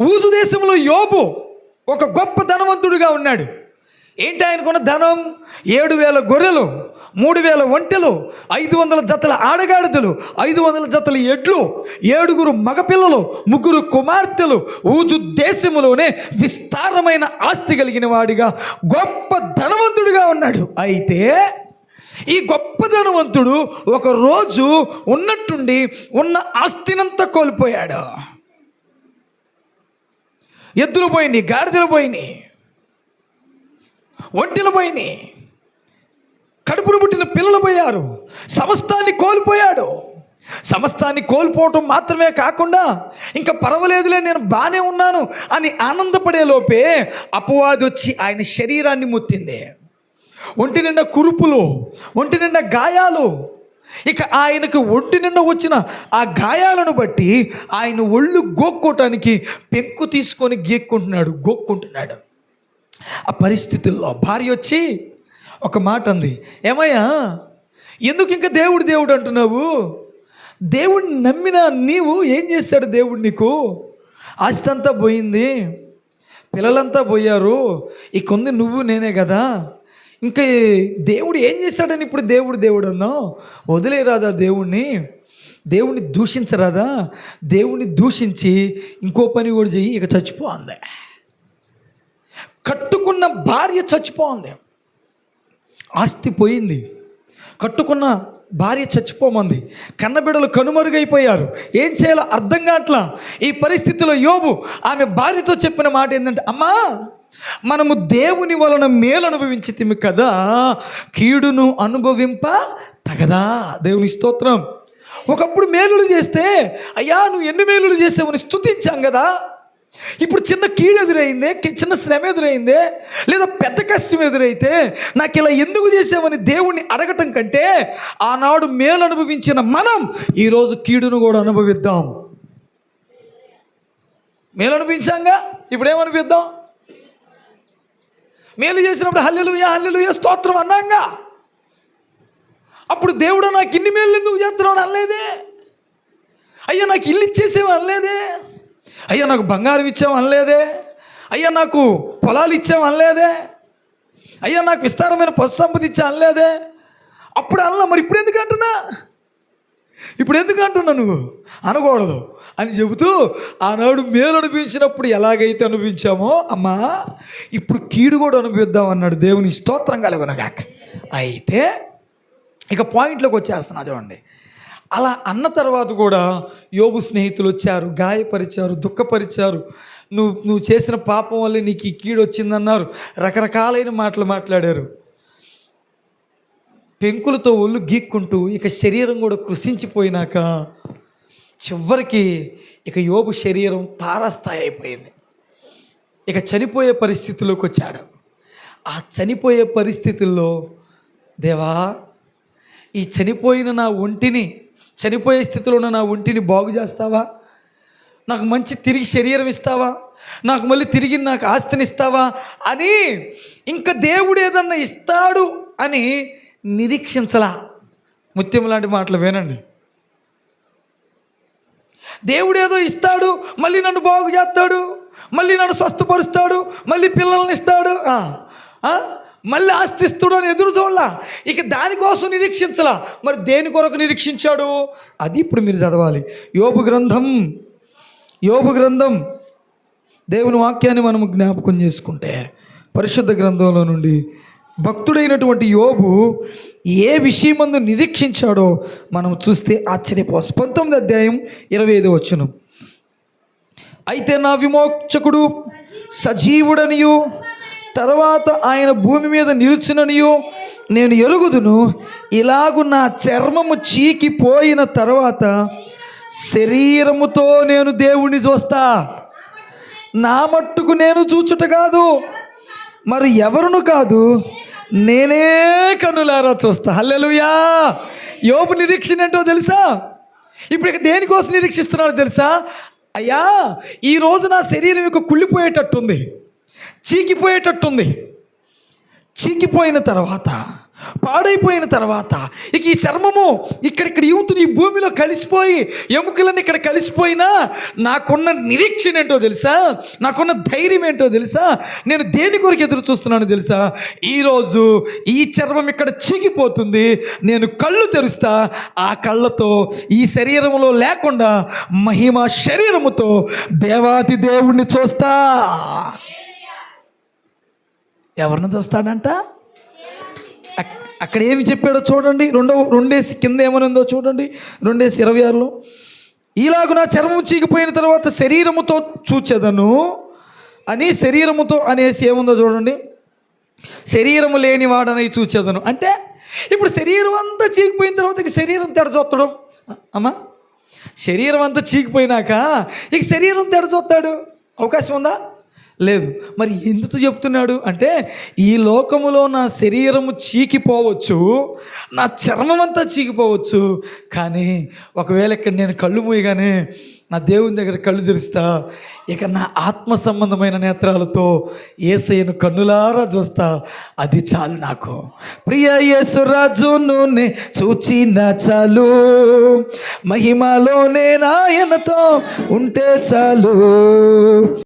ఊజు దేశంలో యోబు ఒక గొప్ప ధనవంతుడిగా ఉన్నాడు. ఏంటి ఆయనకున్న ధనం? ఏడు వేల గొర్రెలు మూడు వేల ఒంటెలు ఐదు వందల జతల ఆడగాడిదలు ఐదు వందల జతల ఎడ్లు ఏడుగురు మగపిల్లలు ముగ్గురు కుమార్తెలు ఊజు దేశములోనే విస్తారమైన ఆస్తి కలిగిన వాడిగా గొప్ప ధనవంతుడిగా ఉన్నాడు. అయితే ఈ గొప్ప ధనవంతుడు ఒక రోజు ఉన్నట్టుండి ఉన్న ఆస్తినంతా కోల్పోయాడు. ఎద్దులు పోయినాయి గాడిదలు పోయినాయి ఒంటెలు పోయినాయి కడుపును పుట్టిన పిల్లలు పోయారు సమస్తాన్ని కోల్పోయాడు. సమస్తాన్ని కోల్పోవటం మాత్రమే కాకుండా ఇంకా పర్వాలేదులే నేను బాగానే ఉన్నాను అని ఆనందపడే లోపే అపవాది వచ్చి ఆయన శరీరాన్ని ముత్తింది. ఒంటి నిండా కురుపులు ఒంటి నిండా గాయాలు ఇక ఆయనకు ఒంటి నిండా వచ్చిన ఆ గాయాలను బట్టి ఆయన ఒళ్ళు గోక్కోటానికి పెంకు తీసుకొని గీక్కుంటున్నాడు గోక్కుంటున్నాడు. ఆ పరిస్థితుల్లో భార్య వచ్చి ఒక మాట అంది ఏమయ్యా ఎందుకు ఇంకా దేవుడు దేవుడు అంటున్నావు? దేవుడిని నమ్మిన నీవు ఏం చేశాడు దేవుడు నీకు? ఆస్తంతా పోయింది పిల్లలంతా పోయారు ఇక ఉంది నువ్వు నేనే కదా. ఇంకా ఈ దేవుడు ఏం చేశాడని ఇప్పుడు దేవుడు దేవుడు అన్నావు? వదిలేరాదా దేవుణ్ణి. దేవుణ్ణి దూషించరాదా దేవుణ్ణి దూషించి ఇంకో పని కూడా చెయ్యి ఇక చచ్చిపోంది కట్టుకున్న భార్య చచ్చిపోంది ఆస్తి పోయింది. కట్టుకున్న భార్య చచ్చిపోమంది. కన్నబిడలు కనుమరుగైపోయారు. ఏం చేయాలో అర్థం కావట్లా? ఈ పరిస్థితిలో యోబు ఆమె భార్యతో చెప్పిన మాట ఏంటంటే అమ్మా మనము దేవుని వలన మేలు అనుభవించితిమి కదా కీడును అనుభవింప తగదా. దేవుని స్తోత్రం. ఒకప్పుడు మేలులు చేస్తే అయ్యా నువ్వు ఎన్ని మేలులు చేసావని స్తుతించాం కదా. ఇప్పుడు చిన్న కీడు ఎదురైందే చిన్న శ్రమ ఎదురైందే లేదా పెద్ద కష్టం ఎదురైతే నాకు ఇలా ఎందుకు చేసావని దేవుణ్ణి అడగటం కంటే ఆనాడు మేలు అనుభవించిన మనం ఈరోజు కీడును కూడా అనుభవిద్దాం. మేలు అనుభవించాంగా ఇప్పుడు ఏమనిపిద్దాం మేలు చేసినప్పుడు హల్లెలుయ హల్లెలుయ స్తోత్రం అన్నాంగా. అప్పుడు దేవుడు నాకు ఇన్ని మేలు ఎందుకు చేస్తున్నావు అని అనలేదే. అయ్యా నాకు ఇల్లు ఇచ్చేసేవి అనలేదే. అయ్యా నాకు బంగారం ఇచ్చావు అనలేదే. అయ్యా నాకు పొలాలు ఇచ్చావు అనలేదే. అయ్యా నాకు విస్తారమైన పశు సంపద ఇచ్చా అనలేదే. అప్పుడు అనలా మరి ఇప్పుడు ఎందుకు అంటున్నా? ఇప్పుడు ఎందుకు అంటున్నా నువ్వు? అనకూడదు. అని చెబుతూ ఆనాడు మేలు అనిపించినప్పుడు ఎలాగైతే అనిపించామో అమ్మా ఇప్పుడు కీడు కూడా అనిపిద్దాం అన్నాడు. దేవుని స్తోత్రం కలగనగాక. అయితే ఇక పాయింట్లోకి వచ్చేస్తున్నా చూడండి. అలా అన్న తర్వాత కూడా యోబు స్నేహితులు వచ్చారు గాయపరిచారు దుఃఖపరిచారు. నువ్వు నువ్వు చేసిన పాపం వల్ల నీకు ఈ కీడు వచ్చిందన్నారు. రకరకాలైన మాటలు మాట్లాడారు. పెంకులతో ఒళ్ళు గీక్కుంటూ ఇక శరీరం కూడా కృషించిపోయినాక చివరికి ఇక యోబు శరీరం తారాస్థాయి అయిపోయింది. ఇక చనిపోయే పరిస్థితిలోకి వచ్చాడు. ఆ చనిపోయే పరిస్థితుల్లో దేవా ఈ చనిపోయిన నా ఒంటిని చనిపోయే స్థితిలో ఉన్న నా ఒంటిని బాగు చేస్తావా? నాకు మంచి తిరిగి శరీరం ఇస్తావా? నాకు మళ్ళీ తిరిగి నాకు ఆస్తిని ఇస్తావా? అని ఇంకా దేవుడు ఏదన్నా ఇస్తాడు అని నిరీక్షించలా. ముత్యం లాంటి మాటలు వినండి. దేవుడు ఏదో ఇస్తాడు మళ్ళీ నన్ను బాగు చేస్తాడు మళ్ళీ నన్ను స్వస్థపరుస్తాడు మళ్ళీ పిల్లల్ని ఇస్తాడు. మళ్ళీ ఆస్తి ఇస్తాడు అని ఎదురు చూడాల. ఇక దానికోసం నిరీక్షించలా. మరి దేని కొరకు నిరీక్షించాడు? అది ఇప్పుడు మీరు చదవాలి. యోపు గ్రంథం యోపు గ్రంథం. దేవుని వాక్యాన్ని మనము జ్ఞాపకం చేసుకుంటే పరిశుద్ధ గ్రంథంలో నుండి భక్తుడైనటువంటి యోబు ఏ విషయమందు నిరీక్షించాడో మనం చూస్తే ఆశ్చర్యపోవచ్చు పంతొమ్మిది అధ్యాయం ఇరవై ఐదు వచ్చును అయితే నా విమోచకుడు సజీవుడనియు తర్వాత ఆయన భూమి మీద నిలుచుననియు నేను ఎరుగుదును. ఇలాగు నా చర్మము చీకిపోయిన తర్వాత శరీరముతో నేను దేవుణ్ణి చూస్తా. నా మట్టుకు నేను చూచుట కాదు మరి ఎవరును కాదు? నేనే కన్నులారా చూస్తా. హల్లెలుయా. యోబు నిరీక్షణ ఏంటో తెలుసా? ఇప్పుడు ఇక దేనికోసం నిరీక్షిస్తున్నారో తెలుసా? అయ్యా ఈ రోజు నా శరీరం యొక్క కుళ్ళిపోయేటట్టుంది. చీకిపోయేటట్టుంది. చీకిపోయిన తర్వాత పాడైపోయిన తర్వాత ఇక ఈ చర్మము ఇక్కడిక్కడ యూతుని ఈ భూమిలో కలిసిపోయి ఎముకలన్నీ ఇక్కడ కలిసిపోయినా నాకున్న నిరీక్షణ ఏంటో తెలుసా? నాకున్న ధైర్యం ఏంటో తెలుసా? నేను దేని కొరకు ఎదురు చూస్తున్నాను తెలుసా? ఈరోజు ఈ చర్మం ఇక్కడ చిగిపోతుంది. నేను కళ్ళు తెరుస్తా. ఆ కళ్ళతో ఈ శరీరంలో లేకుండా మహిమ శరీరముతో దేవాది దేవుణ్ణి చూస్తా. ఎవరిని చూస్తాడంట? అక్కడ ఏమి చెప్పాడో చూడండి. రెండో రెండేసి కింద ఏమనుందో చూడండి. రెండేసి ఇరవై ఆరులో ఇలాగు నా చర్మం చీకిపోయిన తర్వాత శరీరముతో చూచెదను. అని శరీరముతో అనేసి ఏముందో చూడండి. శరీరము లేనివాడని చూచేదను. అంటే ఇప్పుడు శరీరం అంతా చీకిపోయిన తర్వాత ఇక శరీరం తెడచొత్తడం అమ్మా శరీరం అంతా చీకిపోయినాక ఇక శరీరం తెడచొత్తాడు అవకాశం ఉందా? లేదు. మరి ఎందుకు చెప్తున్నాడు? అంటే ఈ లోకములో నా శరీరము చీకిపోవచ్చు నా చర్మం అంతా చీకిపోవచ్చు కానీ ఒకవేళ ఇక్కడ నేను కళ్ళు మూయగానే నా దేవుని దగ్గర కళ్ళు తెరుస్తా ఇక నా ఆత్మ సంబంధమైన నేత్రాలతో ఏసయ్యను కన్నులారా చూస్తా అది చాలు నాకు. ప్రియ యేసురాజును నూనె చూచిన చాలు మహిమలోనే నాయనతో ఉంటే చాలు.